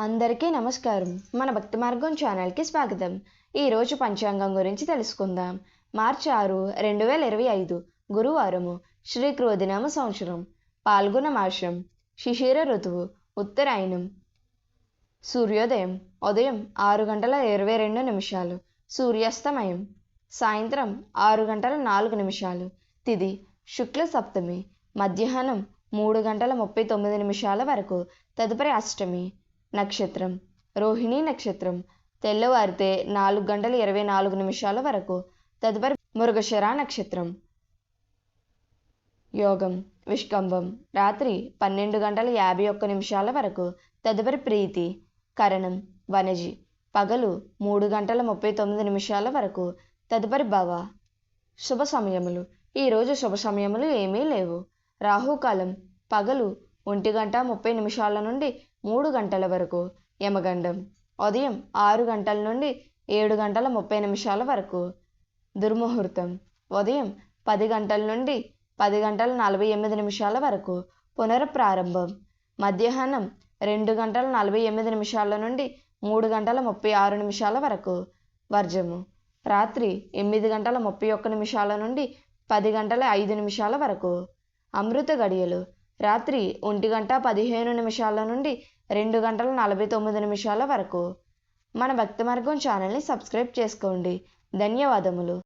అందరికీ నమస్కారం. మన భక్తి మార్గం ఛానల్కి స్వాగతం. ఈరోజు పంచాంగం గురించి తెలుసుకుందాం. మార్చి ఆరు రెండు వేల ఇరవై ఐదు గురువారము శ్రీ క్రోధినామ సంవత్సరం పాల్గొన మాసం శిశిర ఋతువు ఉత్తరాయణం. సూర్యోదయం ఉదయం ఆరు గంటల ఇరవై రెండు నిమిషాలు. సూర్యాస్తమయం సాయంత్రం ఆరు గంటల నాలుగు నిమిషాలు. తిది శుక్ల సప్తమి మధ్యాహ్నం మూడు గంటల ముప్పై తొమ్మిది నిమిషాల వరకు. తదుపరి అష్టమి నక్షత్రం. రోహిణి నక్షత్రం. తెల్లవారితే నాలుగు గంటల ఇరవై నాలుగు నిమిషాల వరకు. తదుపరి మృగశిర నక్షత్రం. యోగం. విష్కంభం. రాత్రి పన్నెండు గంటల యాభై ఒక్క నిమిషాల వరకు. తదుపరి ప్రీతి. కరణం. వనజి. పగలు మూడు గంటల ముప్పై తొమ్మిది నిమిషాల వరకు. తదుపరి భవ. శుభ సమయములు. ఈరోజు శుభ సమయములు ఏమీ లేవు. రాహుకాలం. పగలు ఒంటి గంట ముప్పై నిమిషాల నుండి మూడు గంటల వరకు. యమగండం. ఉదయం ఆరు గంటల నుండి ఏడు గంటల ముప్పై నిమిషాల వరకు. దుర్ముహూర్తం. ఉదయం పది గంటల నుండి పది గంటల నలభై ఎనిమిది నిమిషాల వరకు. పునఃప్రారంభం. మధ్యాహ్నం రెండు గంటల నలభై ఎనిమిది నిమిషాల నుండి మూడు గంటల ముప్పై ఆరు నిమిషాల వరకు. వర్జము. రాత్రి ఎనిమిది గంటల ముప్పై ఒక్క నిమిషాల నుండి పది గంటల ఐదు నిమిషాల వరకు. అమృత గడియలు. రాత్రి ఒంటి గంట పదిహేను నిమిషాల నుండి రెండు గంటల నలభై తొమ్మిది నిమిషాల వరకు. మన భక్తి మార్గం ఛానల్ని సబ్స్క్రైబ్ చేసుకోండి. ధన్యవాదములు.